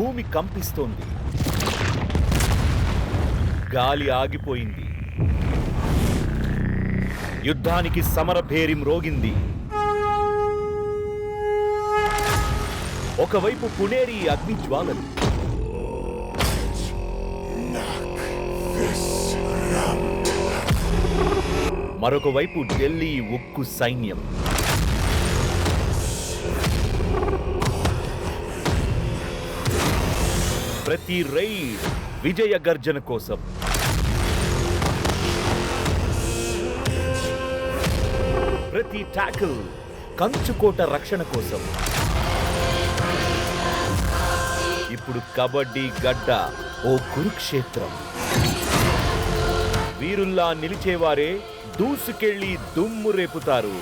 భూమి కంపిస్తోంది. గాలి ఆగిపోయింది. యుద్ధానికి సమరభేరి మ్రోగింది. ఒకవైపు పునేరి అగ్ని జ్వాలలు మరొక వైపు ఢిల్లీ ఉక్కు సైన్యం. ప్రతి రైడ్ విజయ గర్జన కోసం. ప్రతి ట్యాకిల్ కంచుకోట రక్షణ కోసం. ఇప్పుడు కబడ్డీ గడ్డ ఓ కురుక్షేత్రం. వీరుల్లా నిలిచేవారే దూసుకెళ్ళి దుమ్ము రేపుతారు.